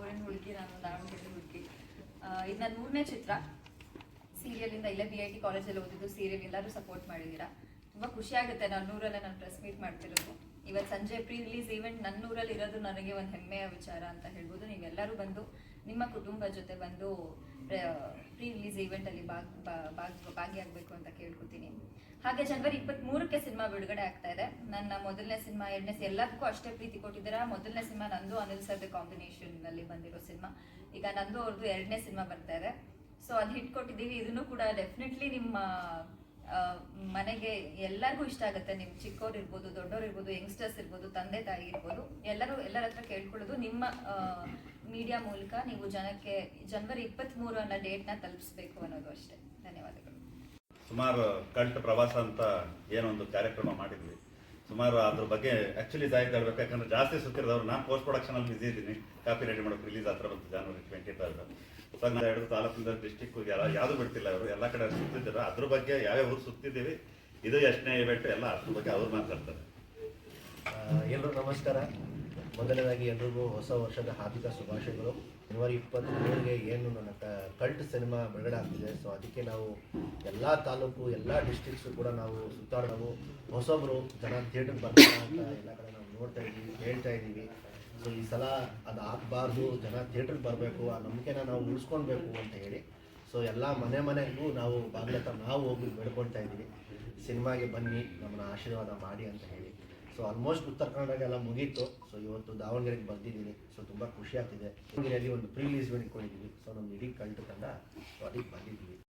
ಊರಿನ ಹುಡುಗಿ ನಾನು ದಾವಣಗೆರೆ ಹುಡುಗಿ ಇದು ನನ್ನ ಮೂರನೇ ಚಿತ್ರ. ಸೀರಿಯಲಿಂದ ಇಲ್ಲೇ ಬಿ ಐ ಟಿ ಕಾಲೇಜಲ್ಲಿ ಓದಿದ್ದು ಸೀರಿಯಲ್ ಎಲ್ಲರೂ ಸಪೋರ್ಟ್ ಮಾಡಿದ್ದೀರಾ? ತುಂಬ ಖುಷಿ ಆಗುತ್ತೆ ನನ್ನೂರಲ್ಲೇ ನಾನು ಪ್ರೆಸ್ ಮೀಟ್ ಮಾಡ್ತಿರೋದು. ಇವತ್ತು ಸಂಜೆ ಪ್ರೀ ರಿಲೀಸ್ ಈವೆಂಟ್ ನನ್ನೂರಲ್ಲಿ ಇರೋದು ನನಗೆ ಒಂದು ಹೆಮ್ಮೆಯ ವಿಚಾರ ಅಂತ ಹೇಳ್ಬೋದು. ನೀವೆಲ್ಲರೂ ಬಂದು ನಿಮ್ಮ ಕುಟುಂಬ ಜೊತೆ ಬಂದು ಪ್ರೀ ರಿಲೀಸ್ ಈವೆಂಟಲ್ಲಿ ಅಲ್ಲಿ ಭಾಗಿಯಾಗಬೇಕು ಅಂತ ಕೇಳ್ಕೊತೀನಿ. ಹಾಗೆ ಜನವರಿ ಇಪ್ಪತ್ತ್ಮೂರಕ್ಕೆ ಸಿನಿಮಾ ಬಿಡುಗಡೆ ಆಗ್ತಾ ಇದೆ. ನನ್ನ ಮೊದಲನೇ ಸಿನಿಮಾ, ಎರಡನೇ ಎಲ್ಲದಕ್ಕೂ ಅಷ್ಟೇ ಪ್ರೀತಿ ಕೊಟ್ಟಿದ್ದೀರಾ? ಮೊದಲನೇ ಸಿನಿಮಾ ನಂದು ಅನಿಲ್ ಕಾಂಬಿನೇಷನ್ನಲ್ಲಿ ಬಂದಿರೋ ಸಿನಿಮಾ. ಈಗ ನಂದು ಅವ್ರದ್ದು ಎರಡನೇ ಸಿನಿಮಾ ಬರ್ತಾ ಇದೆ. ಸೊ ಅದು ಹಿಟ್ ಕೊಟ್ಟಿದ್ದೀವಿ. ಇದನ್ನು ಕೂಡ ಡೆಫಿನೆಟ್ಲಿ ನಿಮ್ಮ ಮನೆಗೆ ಎಲ್ಲರಿಗೂ ಇಷ್ಟ ಆಗುತ್ತೆ. ನಿಮ್ಮ ಚಿಕ್ಕವ್ರು ಇರ್ಬೋದು ದೊಡ್ಡವ್ರು ಇರ್ಬೋದು ಯಂಗ್ಸ್ಟರ್ಸ್ ಇರ್ಬೋದು, ತಂದೆ ತಾಯಿ ಇರ್ಬೋದು, ಎಲ್ಲರೂ, ಎಲ್ಲರ ಹತ್ರ ಕೇಳ್ಕೊಳ್ಳೋದು ನಿಮ್ಮ ಮೀಡಿಯಾ ಮೂಲಕ ನೀವು ಜನಕ್ಕೆ ಜನವರಿ ಇಪ್ಪತ್ತ್ಮೂರು ಅನ್ನೋ ಡೇಟ್ನ ತಲುಪಿಸ್ಬೇಕು ಅನ್ನೋದು ಅಷ್ಟೇ. ಧನ್ಯವಾದಗಳು. ಸುಮಾರು ಕಲ್ಟ್ ಪ್ರವಾಸ ಅಂತ ಏನೊಂದು ಕಾರ್ಯಕ್ರಮ ಮಾಡಿದ್ವಿ. ಸುಮಾರು ಅದ್ರ ಬಗ್ಗೆ ಆಕ್ಚುಲಿ ಇದಾಗಿ ಹೇಳ್ಬೇಕು ಯಾಕಂದ್ರೆ ಜಾಸ್ತಿ ಸುತ್ತಿರೋದವ್ರು ನಾನು ಪೋಸ್ಟ್ ಪ್ರೊಡಕ್ಷನ್ ಅಲ್ಲಿ ಬಿಸಿ ಇದ್ದೀನಿ. ಕಾಪಿ ರೆಡಿ ಮಾಡೋಕೆ ರಿಲೀಸ್ ಹತ್ರ ಬಂತು ಜಾನ್ವರಿ ಟ್ವೆಂಟಿ ತರ್ಡ್ ಸೊ ನಾನು ಎರಡು ತಾಲೂಕಿಂದ ಡಿಸ್ಟಿಕ್ ಎಲ್ಲ ಯಾವುದು ಬಿಡ್ತಿಲ್ಲ ಅವರು ಎಲ್ಲ ಕಡೆ ಸುತ್ತಿದ್ದಾರೆ? ಅದ್ರ ಬಗ್ಗೆ ಯಾವ್ಯಾವ ಊರು ಸುತ್ತಿದ್ದೀವಿ? ಇದು ಎಷ್ಟನೇ ಇವೆಂಟ್ ಎಲ್ಲ ಅದ್ರ ಬಗ್ಗೆ ಅವ್ರು ಮಾತಾಡ್ತಾರೆ. ಎಲ್ಲರೂ ನಮಸ್ಕಾರ. ಮೊದಲನೇದಾಗಿ ಎಲ್ರಿಗೂ ಹೊಸ ವರ್ಷದ ಹಾರ್ದಿಕ ಶುಭಾಶಯಗಳು. ಜನವರಿ ಇಪ್ಪತ್ತ್ಮೂರಿಗೆ ಏನು ನನ್ನ ಕಲ್ಟ್ ಸಿನಿಮಾ ಬಿಡುಗಡೆ ಆಗ್ತಿದೆ. ಸೊ ಅದಕ್ಕೆ ನಾವು ಎಲ್ಲ ತಾಲೂಕು, ಎಲ್ಲ ಡಿಸ್ಟಿಕ್ಸು ಕೂಡ ನಾವು ಸುತ್ತಾಡೋದು ಹೊಸೊಬ್ಬರು ಜನ ಥಿಯೇಟರ್ಗೆ ಬರ್ತಾರೆ ಅಂತ ಎಲ್ಲ ಕಡೆ ನಾವು ನೋಡ್ತಾ ಇದ್ದೀವಿ, ಹೇಳ್ತಾ ಇದ್ದೀವಿ. ಸೊ ಈ ಸಲ ಅದು ಆಗಬಾರ್ದು, ಜನ ಥಿಯೇಟ್ರಿಗೆ ಬರಬೇಕು, ಆ ನಂಬಿಕೆನ ನಾವು ಉಳಿಸ್ಕೊಳ್ಬೇಕು ಅಂತ ಹೇಳಿ. ಸೊ ಎಲ್ಲ ಮನೆ ಮನೆಗೂ ನಾವು ಬಾಗ್ಲತ್ತ ನಾವು ಹೋಗಿ ಬೇಡ್ಕೊಳ್ತಾ ಇದ್ದೀವಿ. ಸಿನಿಮಾಗೆ ಬನ್ನಿ, ನಮ್ಮನ್ನ ಆಶೀರ್ವಾದ ಮಾಡಿ ಅಂತ ಹೇಳಿ. ಸೊ ಆಲ್ಮೋಸ್ಟ್ ಉತ್ತರ ಕನ್ನಡ ಎಲ್ಲ ಮುಗೀತು. ಸೊ ಇವತ್ತು ದಾವಣಗೆರೆಗೆ ಬಂದಿದ್ದೀನಿ. ಸೊ ತುಂಬ ಖುಷಿ ಆಗ್ತಿದೆ. ದಾವಣಗೆರೆಯಲ್ಲಿ ಒಂದು ಪ್ರೀ ರಿಲೀಸ್ ಇಟ್ಕೊಂಡಿದ್ದೀವಿ ಸೊ ನಮ್ಮ ಇಡೀ ಕಲ್ಟು ತಂಡ. ಸೊ ಅದಕ್ಕೆ ಬಂದಿದ್ದೀವಿ.